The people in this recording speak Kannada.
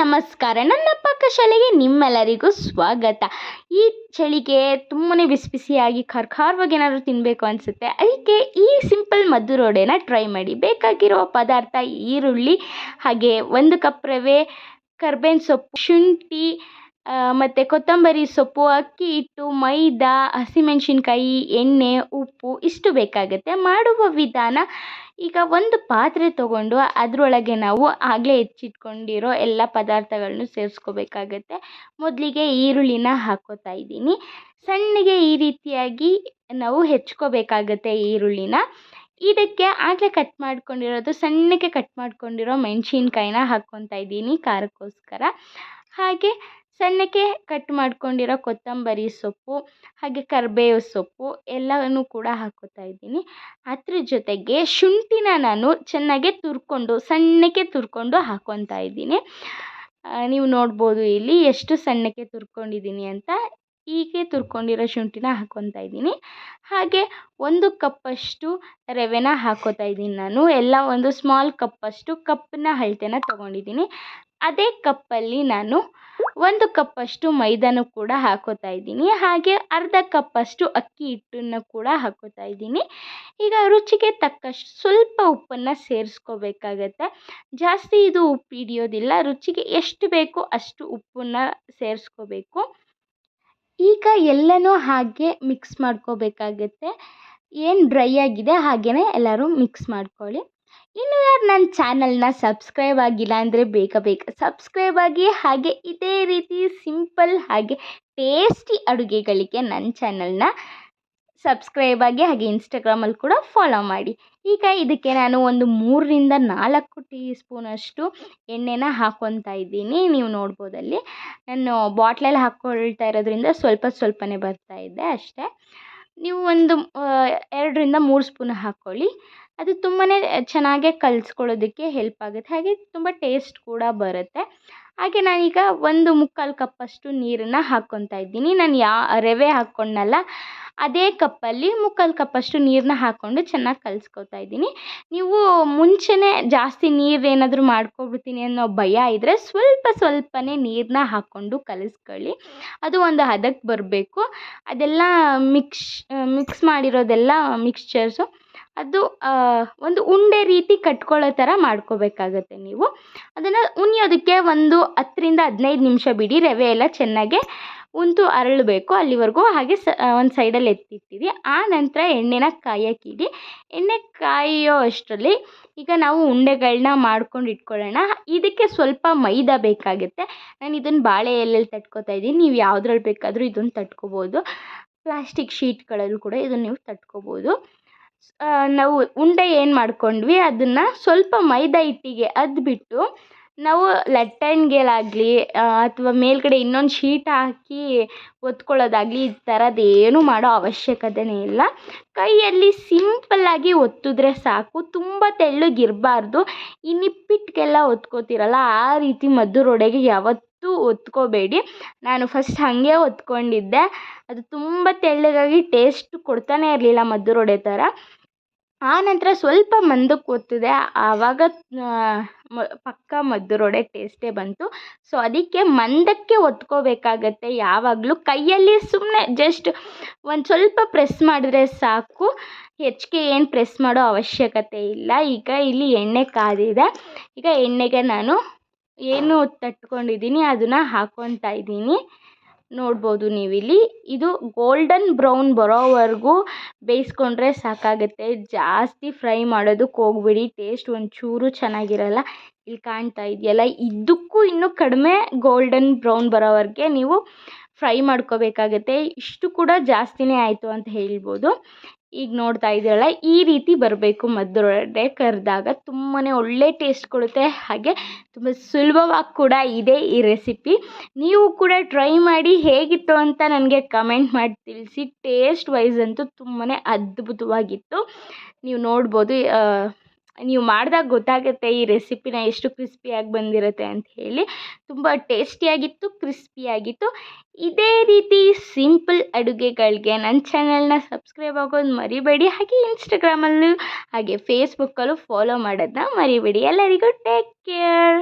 ನಮಸ್ಕಾರ. ನನ್ನ ಪಾಕಶಾಲೆಗೆ ನಿಮ್ಮೆಲ್ಲರಿಗೂ ಸ್ವಾಗತ. ಈ ಚಳಿಗೆ ತುಂಬಾ ಬಿಸಿ ಬಿಸಿಯಾಗಿ ಖರ್ಖಾರ್ವಾಗಿ ಖಾರವಾಗಿ ಏನಾದರೂ ತಿನ್ನಬೇಕು ಅನಿಸುತ್ತೆ. ಅದಕ್ಕೆ ಈ ಸಿಂಪಲ್ ಮದ್ದೂರು ಟ್ರೈ ಮಾಡಿ. ಬೇಕಾಗಿರೋ ಪದಾರ್ಥ ಈರುಳ್ಳಿ, ಹಾಗೆ ಒಂದು ಕಪ್ ರವೆ, ಕರ್ಬೇವಿನ ಸೊಪ್ಪು, ಶುಂಠಿ ಮತ್ತು ಕೊತ್ತಂಬರಿ ಸೊಪ್ಪು, ಅಕ್ಕಿ ಹಿಟ್ಟು, ಮೈದಾ, ಹಸಿಮೆಣಸಿನ್ಕಾಯಿ, ಎಣ್ಣೆ, ಉಪ್ಪು ಇಷ್ಟು ಬೇಕಾಗುತ್ತೆ. ಮಾಡುವ ವಿಧಾನ ಈಗ ಒಂದು ಪಾತ್ರೆ ತೊಗೊಂಡು ಅದರೊಳಗೆ ನಾವು ಆಗಲೇ ಹೆಚ್ಚಿಟ್ಕೊಂಡಿರೋ ಎಲ್ಲ ಪದಾರ್ಥಗಳನ್ನು ಸೇರಿಸ್ಕೋಬೇಕಾಗತ್ತೆ. ಮೊದಲಿಗೆ ಈರುಳ್ಳಿನ ಹಾಕ್ಕೋತಾ ಇದ್ದೀನಿ. ಸಣ್ಣಗೆ ಈ ರೀತಿಯಾಗಿ ನಾವು ಹೆಚ್ಕೋಬೇಕಾಗತ್ತೆ ಈರುಳ್ಳಿನ. ಇದಕ್ಕೆ ಆಗಲೇ ಕಟ್ ಮಾಡ್ಕೊಂಡಿರೋದು ಸಣ್ಣಗೆ ಕಟ್ ಮಾಡ್ಕೊಂಡಿರೋ ಮೆಣಸಿನ್ಕಾಯಿನ ಹಾಕ್ಕೊತಾ ಇದ್ದೀನಿ ಖಾರಕ್ಕೋಸ್ಕರ. ಹಾಗೆ ಸಣ್ಣಕ್ಕೆ ಕಟ್ ಮಾಡ್ಕೊಂಡಿರೋ ಕೊತ್ತಂಬರಿ ಸೊಪ್ಪು, ಹಾಗೆ ಕರಿಬೇವು ಸೊಪ್ಪು ಎಲ್ಲವನ್ನು ಕೂಡ ಹಾಕ್ಕೋತಾ ಇದ್ದೀನಿ. ಅದ್ರ ಜೊತೆಗೆ ಶುಂಠಿನ ನಾನು ಚೆನ್ನಾಗೆ ತುರ್ಕೊಂಡು, ಸಣ್ಣಕ್ಕೆ ತುರ್ಕೊಂಡು ಹಾಕ್ಕೊತಾ ಇದ್ದೀನಿ. ನೀವು ನೋಡ್ಬೋದು ಇಲ್ಲಿ ಎಷ್ಟು ಸಣ್ಣಕ್ಕೆ ತುರ್ಕೊಂಡಿದ್ದೀನಿ ಅಂತ. ಹೀಗೆ ತುರ್ಕೊಂಡಿರೋ ಶುಂಠಿನ ಹಾಕ್ಕೊತಾ ಇದ್ದೀನಿ. ಹಾಗೆ ಒಂದು ಕಪ್ಪಷ್ಟು ರವೆನ ಹಾಕ್ಕೋತಾ ಇದ್ದೀನಿ ನಾನು. ಎಲ್ಲ ಒಂದು ಸ್ಮಾಲ್ ಕಪ್ಪಷ್ಟು ಕಪ್ನ ಅಳತೆನ ತೊಗೊಂಡಿದ್ದೀನಿ. ಅದೇ ಕಪ್ಪಲ್ಲಿ ನಾನು ಒಂದು ಕಪ್ಪಷ್ಟು ಮೈದಾನು ಕೂಡ ಹಾಕ್ಕೋತಾ ಇದ್ದೀನಿ. ಹಾಗೆ ಅರ್ಧ ಕಪ್ಪಷ್ಟು ಅಕ್ಕಿ ಹಿಟ್ಟನ್ನು ಕೂಡ ಹಾಕೋತಾ ಇದ್ದೀನಿ. ಈಗ ರುಚಿಗೆ ತಕ್ಕಷ್ಟು ಸ್ವಲ್ಪ ಉಪ್ಪನ್ನು ಸೇರಿಸ್ಕೋಬೇಕಾಗತ್ತೆ. ಜಾಸ್ತಿ ಇದು ಉಪ್ಪು ಹಿಡಿಯೋದಿಲ್ಲ, ರುಚಿಗೆ ಎಷ್ಟು ಬೇಕೋ ಅಷ್ಟು ಉಪ್ಪನ್ನು ಸೇರಿಸ್ಕೋಬೇಕು. ಈಗ ಎಲ್ಲನೂ ಹಾಗೆ ಮಿಕ್ಸ್ ಮಾಡ್ಕೋಬೇಕಾಗತ್ತೆ. ಏನು ಡ್ರೈ ಆಗಿದೆ ಹಾಗೆಯೇ ಎಲ್ಲರೂ ಮಿಕ್ಸ್ ಮಾಡ್ಕೊಳ್ಳಿ. ಇನ್ನು ಯಾರು ನನ್ನ ಚಾನಲ್ನ ಸಬ್ಸ್ಕ್ರೈಬ್ ಆಗಿಲ್ಲ ಅಂದರೆ ಬೇಗ ಬೇಗ ಸಬ್ಸ್ಕ್ರೈಬ್ ಆಗಿ, ಹಾಗೆ ಇದೇ ರೀತಿ ಸಿಂಪಲ್ ಹಾಗೆ ಟೇಸ್ಟಿ ಅಡುಗೆಗಳಿಗೆ ನನ್ನ ಚಾನಲ್ನ ಸಬ್ಸ್ಕ್ರೈಬ್ ಆಗಿ, ಹಾಗೆ ಇನ್ಸ್ಟಾಗ್ರಾಮಲ್ಲಿ ಕೂಡ ಫಾಲೋ ಮಾಡಿ. ಈಗ ಇದಕ್ಕೆ ನಾನು ಒಂದು ಮೂರರಿಂದ ನಾಲ್ಕು ಟೀ ಸ್ಪೂನಷ್ಟು ಎಣ್ಣೆನ ಹಾಕ್ಕೊತಾ ಇದ್ದೀನಿ. ನೀವು ನೋಡ್ಬೋದಲ್ಲಿ ನಾನು ಬಾಟ್ಲಲ್ಲಿ ಹಾಕ್ಕೊಳ್ತಾ ಇರೋದ್ರಿಂದ ಸ್ವಲ್ಪ ಸ್ವಲ್ಪನೇ ಬರ್ತಾ ಇದೆ ಅಷ್ಟೇ. ನೀವು ಒಂದು ಎರಡರಿಂದ ಮೂರು ಸ್ಪೂನ್ ಹಾಕ್ಕೊಳ್ಳಿ ಅದು ತುಂಬಾ ಚೆನ್ನಾಗೇ ಕಲಿಸ್ಕೊಳ್ಳೋದಕ್ಕೆ ಹೆಲ್ಪ್ ಆಗುತ್ತೆ. ಹಾಗೆ ತುಂಬ ಟೇಸ್ಟ್ ಕೂಡ ಬರುತ್ತೆ. ಹಾಗೆ ನಾನೀಗ ಒಂದು ಮುಕ್ಕಾಲು ಕಪ್ಪಷ್ಟು ನೀರನ್ನು ಹಾಕ್ಕೊತಾ ಇದ್ದೀನಿ. ನಾನು ಯಾ, ರವೆ ಹಾಕ್ಕೊಂಡ್ನಲ್ಲ, ಅದೇ ಕಪ್ಪಲ್ಲಿ ಮುಕ್ಕಾಲು ಕಪ್ಪಷ್ಟು ನೀರನ್ನ ಹಾಕ್ಕೊಂಡು ಚೆನ್ನಾಗಿ ಕಲಿಸ್ಕೊತಾ ಇದ್ದೀನಿ. ನೀವು ಮುಂಚೆನೇ ಜಾಸ್ತಿ ನೀರು ಏನಾದರೂ ಮಾಡ್ಕೊಬಿಡ್ತೀನಿ ಅನ್ನೋ ಭಯ ಇದ್ದರೆ ಸ್ವಲ್ಪ ಸ್ವಲ್ಪನೇ ನೀರನ್ನ ಹಾಕ್ಕೊಂಡು ಕಲಿಸ್ಕೊಳ್ಳಿ. ಅದು ಒಂದು ಹದಕ್ಕೆ ಬರಬೇಕು. ಅದೆಲ್ಲ ಮಿಕ್ಸ್ ಮಿಕ್ಸ್ ಮಾಡಿರೋದೆಲ್ಲ ಮಿಕ್ಸ್ಚರ್ಸು ಅದು ಒಂದು ಉಂಡೆ ರೀತಿ ಕಟ್ಕೊಳ್ಳೋ ಥರ ಮಾಡ್ಕೋಬೇಕಾಗತ್ತೆ ನೀವು. ಅದನ್ನು ಉಣಿಯೋದಕ್ಕೆ ಒಂದು ಹತ್ತರಿಂದ ಹದಿನೈದು ನಿಮಿಷ ಬಿಡಿ, ರವೆ ಎಲ್ಲ ಚೆನ್ನಾಗೆ ಉಂತು ಅರಳಬೇಕು ಅಲ್ಲಿವರೆಗೂ. ಹಾಗೆ ಸ ಒಂದು ಸೈಡಲ್ಲಿ ಎತ್ತಿಟ್ಟಿರಿ. ಆ ನಂತರ ಎಣ್ಣೆನ ಕಾಯಕ್ಕಿಡಿ ಎಣ್ಣೆ ಕಾಯೋ ಅಷ್ಟರಲ್ಲಿ ಈಗ ನಾವು ಉಂಡೆಗಳನ್ನ ಮಾಡ್ಕೊಂಡು ಇಟ್ಕೊಳ್ಳೋಣ. ಇದಕ್ಕೆ ಸ್ವಲ್ಪ ಮೈದಾ ಬೇಕಾಗುತ್ತೆ. ನಾನು ಇದನ್ನು ಬಾಳೆ ಎಲೆಯಲ್ಲಿ ತಟ್ಕೊತಾ ಇದ್ದೀನಿ. ನೀವು ಯಾವುದ್ರಲ್ಲಿ ಬೇಕಾದರೂ ಇದನ್ನು ತಟ್ಕೋಬೋದು. ಪ್ಲಾಸ್ಟಿಕ್ ಶೀಟ್ಗಳಲ್ಲೂ ಕೂಡ ಇದನ್ನು ನೀವು ತಟ್ಕೊಬೋದು. ನಾವು ಉಂಡೆ ಏನು ಮಾಡ್ಕೊಂಡ್ವಿ, ಅದನ್ನು ಸ್ವಲ್ಪ ಮೈದಾ ಹಿಟ್ಟಿಗೆ ಅದ್ಬಿಟ್ಟು ನಾವು ಲಟ್ಟಣಿಗೆಲಾಗಲಿ ಅಥವಾ ಮೇಲ್ಗಡೆ ಇನ್ನೊಂದು ಶೀಟ್ ಹಾಕಿ ಒತ್ಕೊಳ್ಳೋದಾಗಲಿ, ಈ ಥರದ್ದು ಏನೂ ಮಾಡೋ ಅವಶ್ಯಕತೆನೇ ಇಲ್ಲ. ಕೈಯಲ್ಲಿ ಸಿಂಪಲ್ಲಾಗಿ ಒತ್ತಿದ್ರೆ ಸಾಕು, ತುಂಬ ತೆಳ್ಳಗಿರಬಾರ್ದು. ಈ ನಿಪ್ಪಿಟ್ಟಿಗೆಲ್ಲ ಒತ್ಕೋತೀರಲ್ಲ, ಆ ರೀತಿ ಮದ್ದೂರು ಯಾವತ್ತೂ ಒತ್ಕೋಬೇಡಿ. ನಾನು ಫಸ್ಟ್ ಹಾಗೆ ಒತ್ಕೊಂಡಿದ್ದೆ. ಅದು ತುಂಬ ತೆಳ್ಳಗಾಗಿ ಟೇಸ್ಟ್ ಕೊಡ್ತಾನೇ ಇರಲಿಲ್ಲ ಮದ್ದೂರು ಥರ. ಆನಂತರ ಸ್ವಲ್ಪ ಮಂದಕ್ಕೆ ಒತ್ತಿದೆ. ಆವಾಗ ಪಕ್ಕ ಮದ್ದೂರು ಟೇಸ್ಟೇ ಬಂತು. ಸೊ ಅದಕ್ಕೆ ಮಂದಕ್ಕೆ ಒತ್ಕೋಬೇಕಾಗತ್ತೆ ಯಾವಾಗಲೂ. ಕೈಯಲ್ಲಿ ಸುಮ್ಮನೆ ಜಸ್ಟ್ ಒಂದು ಸ್ವಲ್ಪ ಪ್ರೆಸ್ ಮಾಡಿದ್ರೆ ಸಾಕು. ಹೆಚ್ಚಿಗೆ ಏನು ಪ್ರೆಸ್ ಮಾಡೋ ಅವಶ್ಯಕತೆ ಇಲ್ಲ. ಈಗ ಇಲ್ಲಿ ಎಣ್ಣೆ ಕಾದಿದೆ. ಈಗ ಎಣ್ಣೆಗೆ ನಾನು ಏನು ತಟ್ಕೊಂಡಿದ್ದೀನಿ, ಅದನ್ನು ಹಾಕ್ಕೊತಾ ಇದ್ದೀನಿ. ನೋಡ್ಬೋದು ನೀವಿಲ್ಲಿ. ಇದು ಗೋಲ್ಡನ್ ಬ್ರೌನ್ ಬರೋವರೆಗೂ ಬೇಯಿಸ್ಕೊಂಡ್ರೆ ಸಾಕಾಗುತ್ತೆ. ಜಾಸ್ತಿ ಫ್ರೈ ಮಾಡೋದಕ್ಕೆ ಹೋಗ್ಬೇಡಿ ಟೇಸ್ಟ್ ಒಂಚೂರು ಚೆನ್ನಾಗಿರಲ್ಲ. ಇಲ್ಲಿ ಕಾಣ್ತಾ ಇದೆಯಲ್ಲ, ಇದಕ್ಕೂ ಇನ್ನೂ ಕಡಿಮೆ ಗೋಲ್ಡನ್ ಬ್ರೌನ್ ಬರೋವರೆಗೆ ನೀವು ಫ್ರೈ ಮಾಡ್ಕೋಬೇಕಾಗತ್ತೆ. ಇಷ್ಟು ಕೂಡ ಜಾಸ್ತಿನೇ ಆಯಿತು ಅಂತ ಹೇಳ್ಬೋದು. ಈಗ ನೋಡ್ತಾ ಇದ್ದೀರಲ್ಲ, ಈ ರೀತಿ ಬರಬೇಕು ಮದ್ದೂರು ಕರೆದಾಗ. ತುಂಬಾ ಒಳ್ಳೆ ಟೇಸ್ಟ್ ಕೊಡುತ್ತೆ. ಹಾಗೆ ತುಂಬ ಸುಲಭವಾಗಿ ಕೂಡ ಇದೆ ಈ ರೆಸಿಪಿ ನೀವು ಕೂಡ ಟ್ರೈ ಮಾಡಿ ಹೇಗಿತ್ತು ಅಂತ ನನಗೆ ಕಮೆಂಟ್ ಮಾಡಿ ತಿಳಿಸಿ. ಟೇಸ್ಟ್ ವೈಸ್ ಅಂತೂ ತುಂಬಾ ಅದ್ಭುತವಾಗಿತ್ತು. ನೀವು ನೋಡ್ಬೋದು ನೀವು ಮಾಡಿದಾಗ ಗೊತ್ತಾಗುತ್ತೆ ಈ ರೆಸಿಪಿನ ಎಷ್ಟು ಕ್ರಿಸ್ಪಿಯಾಗಿ ಬಂದಿರುತ್ತೆ ಅಂತ ಹೇಳಿ. ತುಂಬ ಟೇಸ್ಟಿಯಾಗಿತ್ತು, ಕ್ರಿಸ್ಪಿಯಾಗಿತ್ತು. ಇದೇ ರೀತಿ ಸಿಂಪಲ್ ಅಡುಗೆಗಳಿಗೆ ನನ್ನ ಚಾನಲ್ನ ಸಬ್ಸ್ಕ್ರೈಬ್ ಆಗೋದು ಮರಿಬೇಡಿ. ಹಾಗೆ ಇನ್ಸ್ಟಾಗ್ರಾಮಲ್ಲೂ ಹಾಗೆ ಫೇಸ್ಬುಕ್ಕಲ್ಲೂ ಫಾಲೋ ಮಾಡೋದನ್ನ ಮರಿಬೇಡಿ. ಎಲ್ಲರಿಗೂ ಟೇಕ್ ಕೇರ್